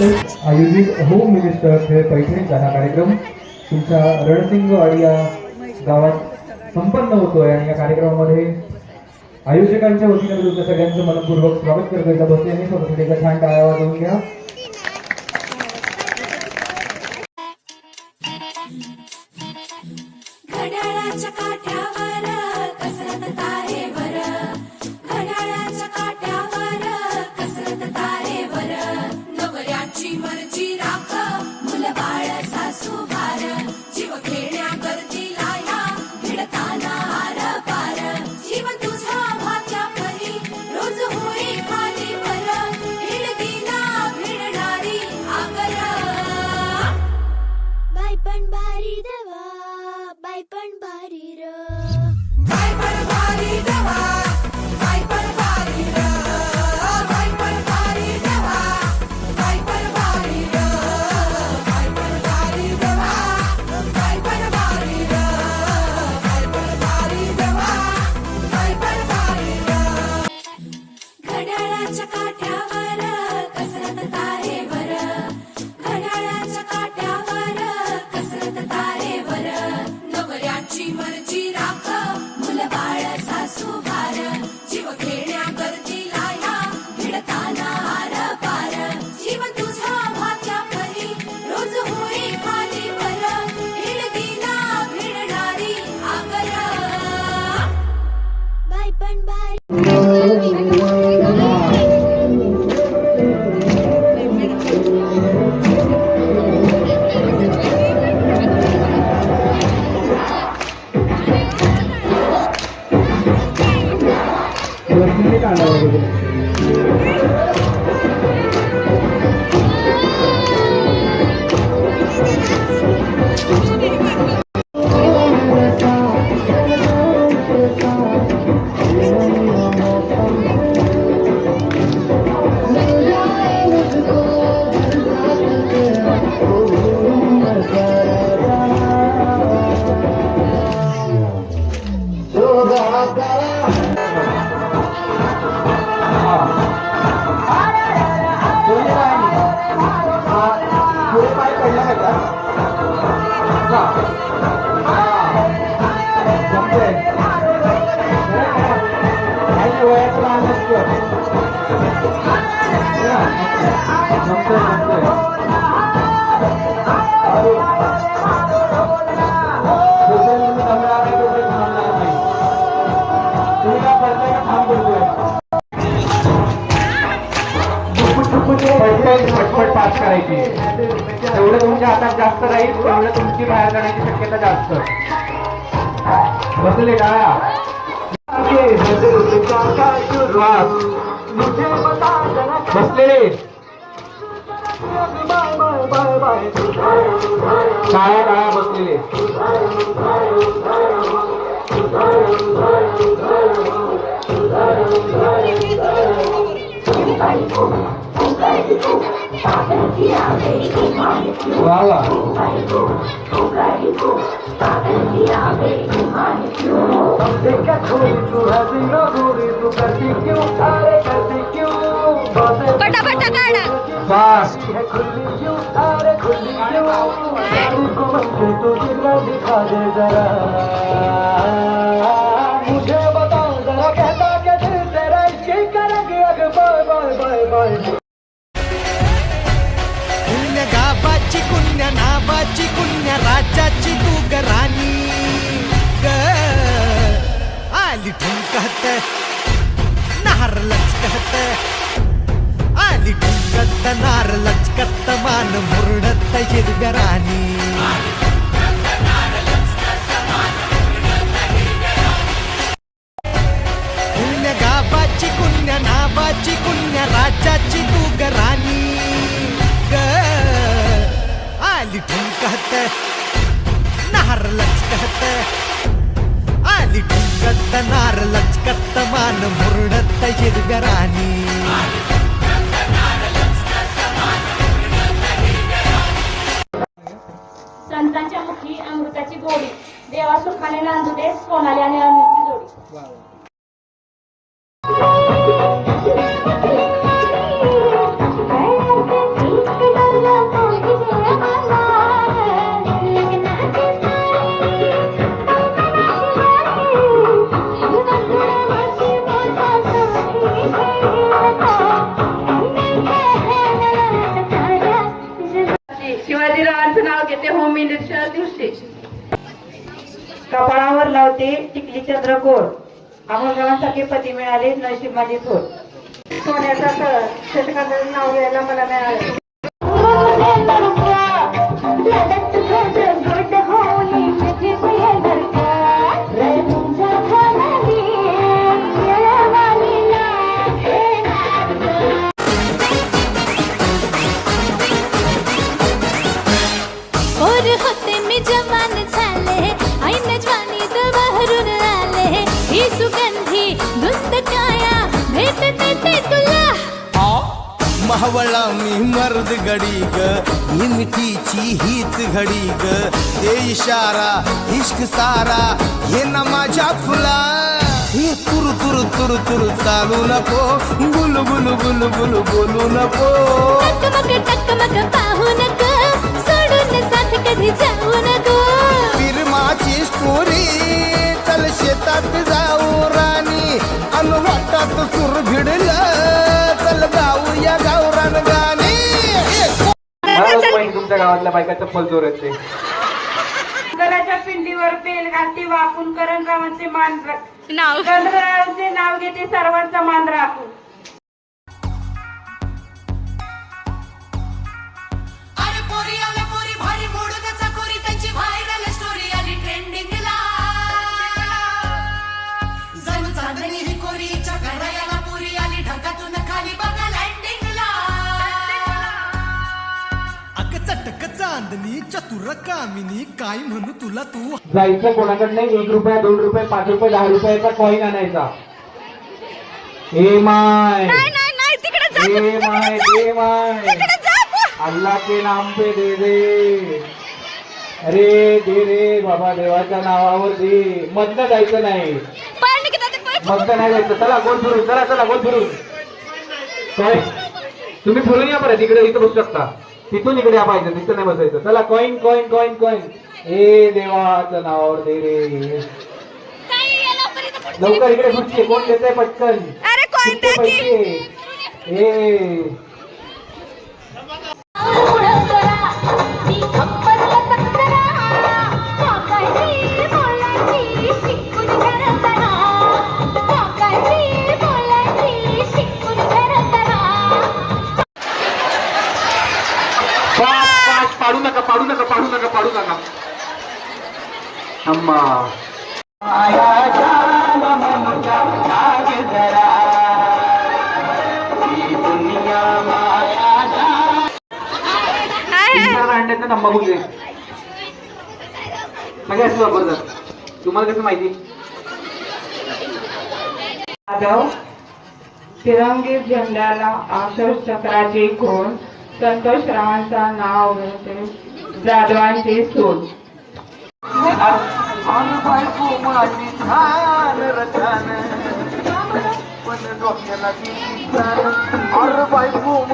तर आयोजित home minister खेळ पैठणीचा हा कार्यक्रम. तुमच्या रणसिंगवाडी या गावात संपन्न होतोय आणि या कार्यक्रमामध्ये आयोजकांच्या वतीने तुमच्या सगळ्यांचं मनपूर्वक स्वागत करतो एका आणि स्वतःसाठी एका छान टाळ्या वाजवून घ्या. पाय पडला का जेवढं तुमच्या हातात जास्त राहील तेवढं तुमची बाहेर जाण्याची शक्यता जास्त बसले काळा बसलेले टाळा टाळा बसलेले वा वा पटापटा काढा फास्ट मुझे नावाची कुण्या नावाची कुण्य राजाची तू ग राणी. ग. आली ठुमकत नार लचकत आली ठुमकत नार लचकत मान मुरडत हिरव्या राणी. कुण्या गावाची कुण्या नावाची कुण्या राजाची तू ग आली ठुमकत नार लचकत. आली आली ढुंकत नार लचकत. मान मुरडत हिरव्या राणी. संतांच्या मुखी अमृताची गोडी. देवा सुखाने नांदू दे सोनाली आणि अनिलची जोडी. होते टिकली चंद्रकोर. अमोलगावांसारखे पती मिळाले नशीब माझे थोर. सोन्याचा सर नाव घ्यायला मला मिळाले. महवळा मी मर्द गडी ग ही मिठीची हीच घडी ग ते इशारा इश्क सारा हे ना माझ्या फुला. हे तुरु तुरु तुरु तुरु चालू नको बुलु बुलु बुलु बुलु बोलू नको. टकमक टकमक पाहू नको सोडून साथ कधी जाऊ नको. फिरमाची स्टोरी चल शेतात जाऊ राणी. अन वाटात सुर भिडलं गावातल्या बायका चप्पल चोरत ते गडाच्या पिंडीवर बेल घालते वाकून करणरावांचे मान नाव. करणरावांचे नाव घेते सर्वांचा मान राखून. चांदणी चतुर कामिनी काय म्हणू तुला तू? जायचं कोणाकडनं एक रुपया दोन रुपये पाच रुपये दहा रुपयाचा कॉईन आणायचा. ए माय. नाही नाही तिकडे ए माय ए माय. अल्लाह के नाम पे दे दे. अरे दे रे बाबा देवाच्या नावावर दे मधनं जायचं नाही. पाणी किती ते पै- मधनं नाही जायचं. चला गोल फिरून चला चला गोल फिरून. काय? तुम्ही फिरून या बरं तिकडे इथं बसू शकता. तिथून इकडे या पाहिजे तिथं नाही बसायचं. चला कॉईन कॉईन कॉईन कॉईन ए देवाच्या नावावर दे रे. लवकर इकडे खुर्ची कोण पटकन? coin किती टाकी. पैसे? ए. अम्मा. अंड्याचा तंबाखू दे सगळ्याच वापरतात तुम्हाला कसं माहिती? जाधव तिरंगी झेंड्याला आशोष चक्राचे कोण संतोष रावांचा नाव घेते जाधवांचे सूर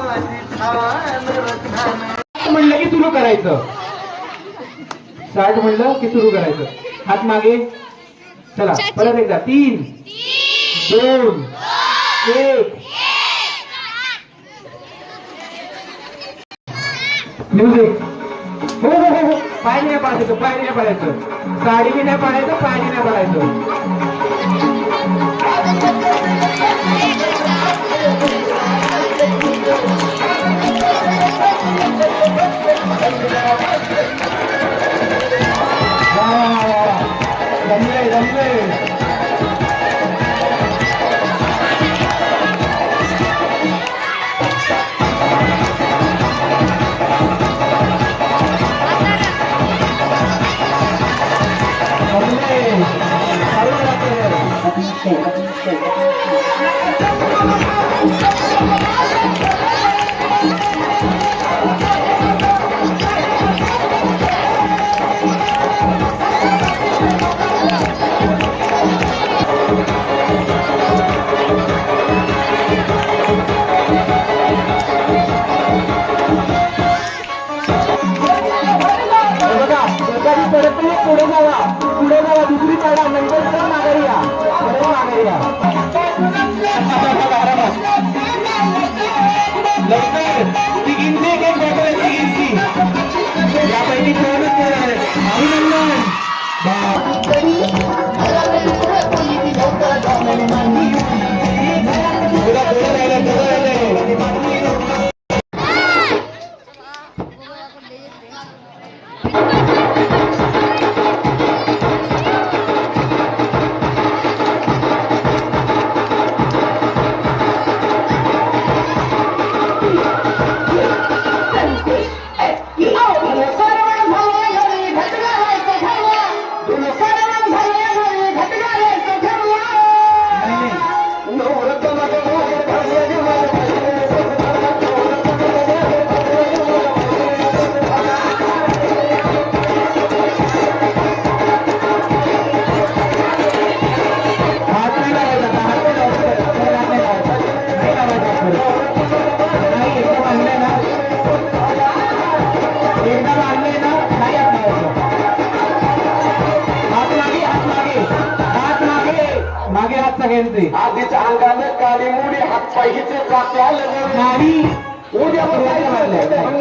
म्हणलं की सुरू करायचं. स्टार्ट म्हणलं की सुरू करायचं. हात मागे. चला परत एकदा. तीन दोन एक. म्युझिक. पाणी नाही पाडायचं पाणी नाही पाडायचं. साडी बी नाही पाडायचं पाणी नाही पाडायचं.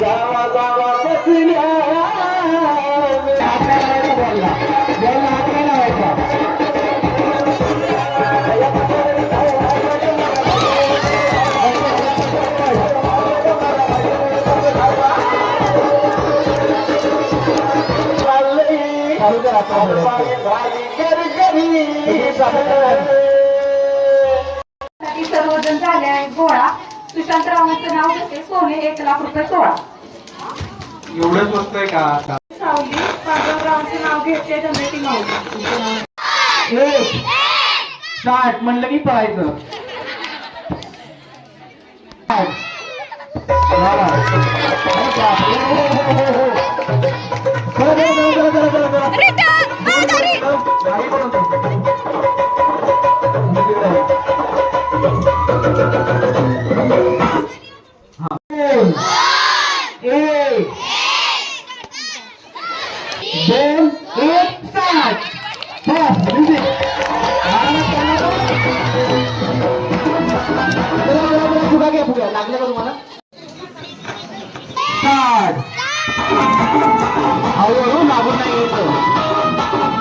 जावा जावा बसल्या हात नाही लावायचा सर्वजण झाले गोळा. सुशांतरावांचं नाव घेते. सोने एक लाख रुपये सोळा. एवढं स्वस्त आहे का आता सावली पांडवरावांचं नाव घेते धनरेटी माऊली एक स्टार्ट म्हणलं की पळायचं Start. चला. अरे बापरे. चला, चला, चला, चला, चला, चला. नाही बनवतो. हा. एक. दोन एक स्टार्ट बस म्युझिक घ्या फुगा लागले का तुम्हाला स्टार्ट हळूहळू लागून नाही येतो.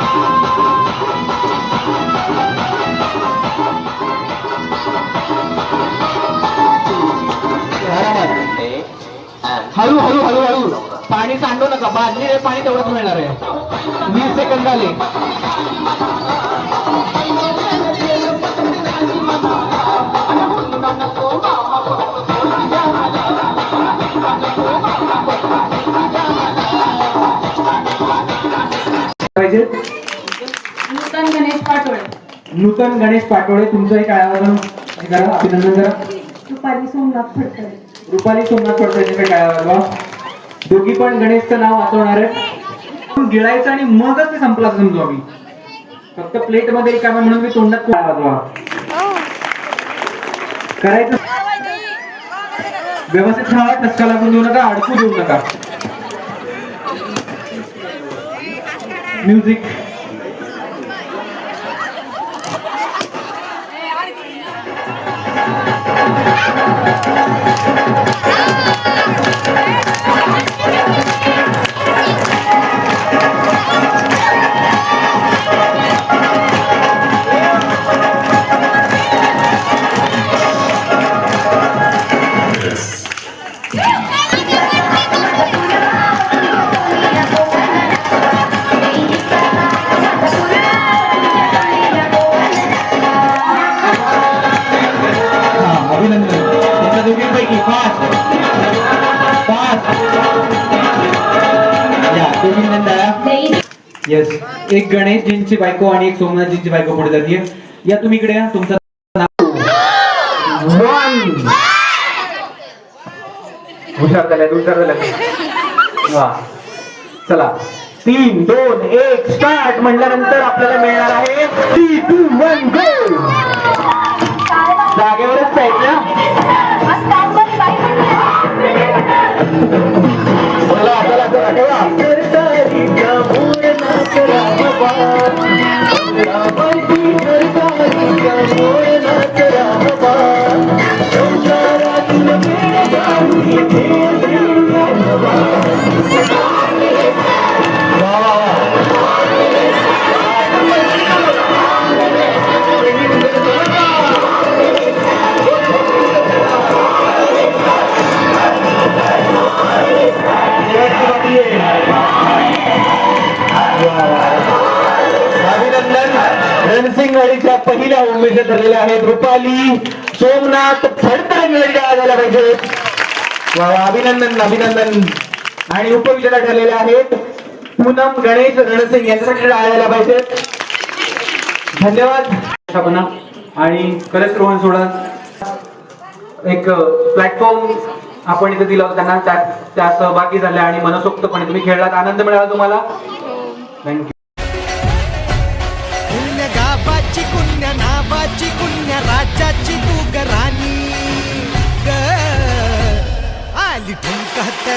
हळू हळू हळू हळू. पाणी सांडू नका बादली रे पाणी तेवढंच मिळणार आहे. वीस सेकंद झाले. पाहिजे? नूतन गणेश पाटोळे. नूतन गणेश पाटोळे तुमचं एक आवाजन करा अभिनंदन करा. रुपाली सोमनाथ फडतरे रुपाली सोमनाथ पडते काय काय वाजवा दोघी पण गणेशचं नाव वाचवणार आहे. गिळायचं आणि मगच ते संपला समजू आम्ही. फक्त प्लेटमध्ये रिकामा म्हणून मी तोंडात वाजवा. करायचं व्यवस्थित ठेवा टचका लागून देऊ नका अडकू देऊ नका. म्युझिक एक गणेशजींची बायको आणि एक सोमनाथजींची बायको पुढे जाते या तुम्ही इकडे या तुमचं हुशार झाले हुशार झाल्या वा. चला. तीन दोन एक स्टार्ट म्हटल्यानंतर आपल्याला मिळणार आहे थ्री टू वन गो जागेवरच पाहिजे चला चला चला ठेवा. अभिनंदन सोमनाथ फडतरंगडी झाल्या पाहिजेत वा वा, अभिनंदन अभिनंदन. आणि उपविजेता ठरलेल्या आहेत पूनम गणेश रणसिंग यांच्यासाठी झाल्या पाहिजेत धन्यवाद. स्थापना आणि कलश रोहन सोडा. एक प्लॅटफॉर्म आपण इथे दिला होता त्यांना. त्यात त्या सहभागी झाल्या आणि मनसोक्तपणे तुम्ही खेळलात. आनंद मिळाला तुम्हाला. थँक्यू गावाची कुण्य नावाची कुण्य राणी ग. आली ठुमकत